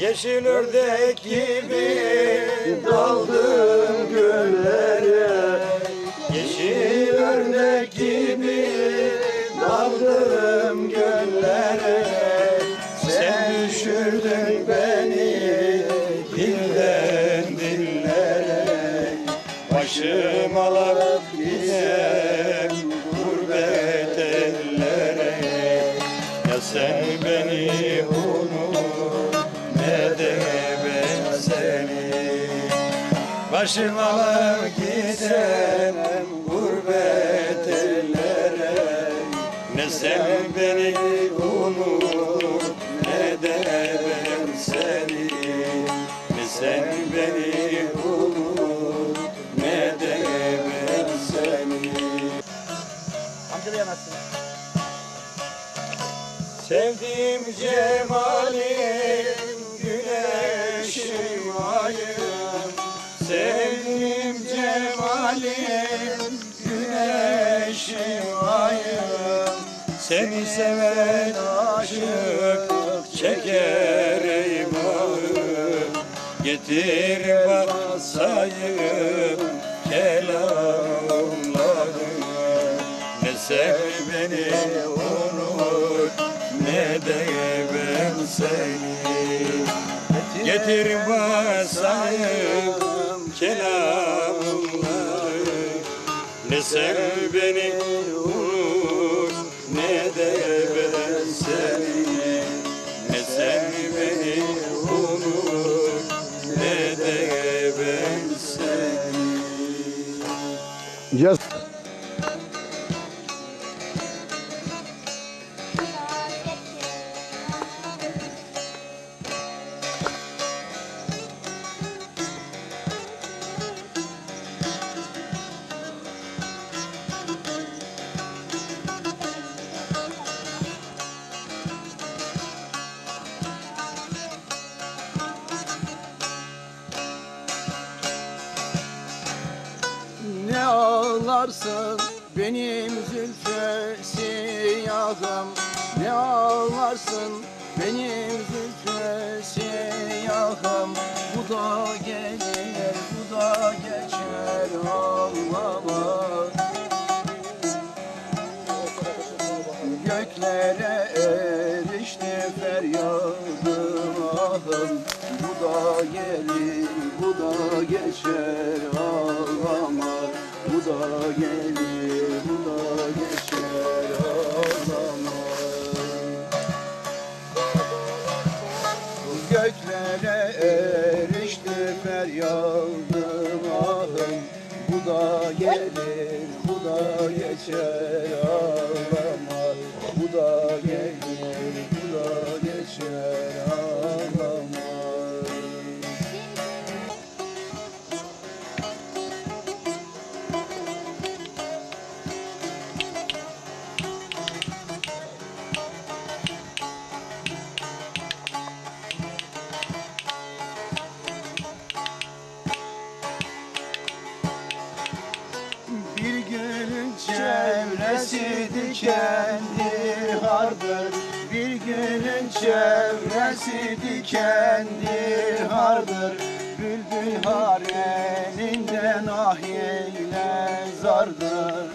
Yeşil ördek gibi daldım göllere. Yeşil ördek gibi daldım göllere. Sen düşürdün beni dilden dillere. Başım alıp gidem gurbet ellere. Ya sen beni unut ben seni. Başım alıp gidem gurbet ellere. Ne sen beni unut ne de ben seni. Ne sen beni unut ne de ben seni. Amca da yanaşsın. Sevdiğim cemalim Seni seven aşık çeker eyvahım Getir basayım kelamları. Ne sev beni unut ne de ben seni. Getir basayım kelamları. Ne sev beni ağlarsın benim zülfü siyahım. Ne ağlarsın benim zülfü siyahım. Bu da gelir bu da geçer ağlama. Göklere erişti feryadım ahım. Bu da gelir, bu da geçer ağlama da gelir, bu da geçer ağlama Göklere erişti feryadım ahım. Bu da gelir, bu da geçer ağlama Bu da gelir, çevresi dikendir hardır. Bir gülün çevresi dikendir hardır. Bülbül hareninden ah eyle zardır.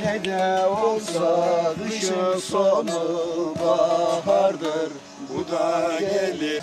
Ne de olsa kışın sonu bahardır. Bu da gelir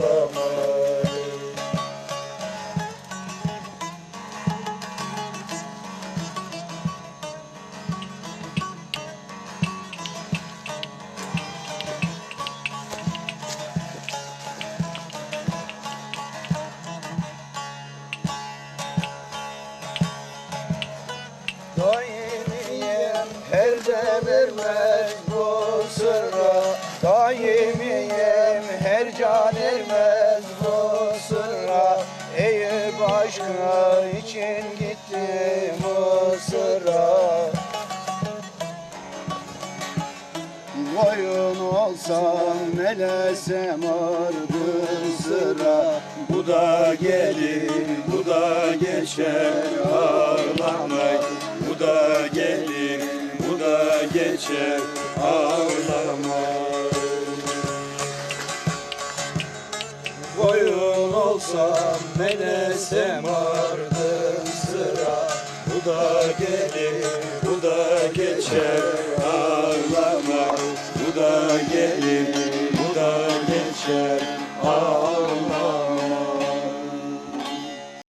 sevirmez bu sırra Daimiyem her can ermez bu sırra Ey başka için gitti Mısır'a Boyun olsam ele semardı sıra. Bu da gelir, bu da geçer Ağlamayın, bu da gelir geçer ağlamay Koyun olsam sıra bu da geçer ağlamay Bu da gelir, bu da geçer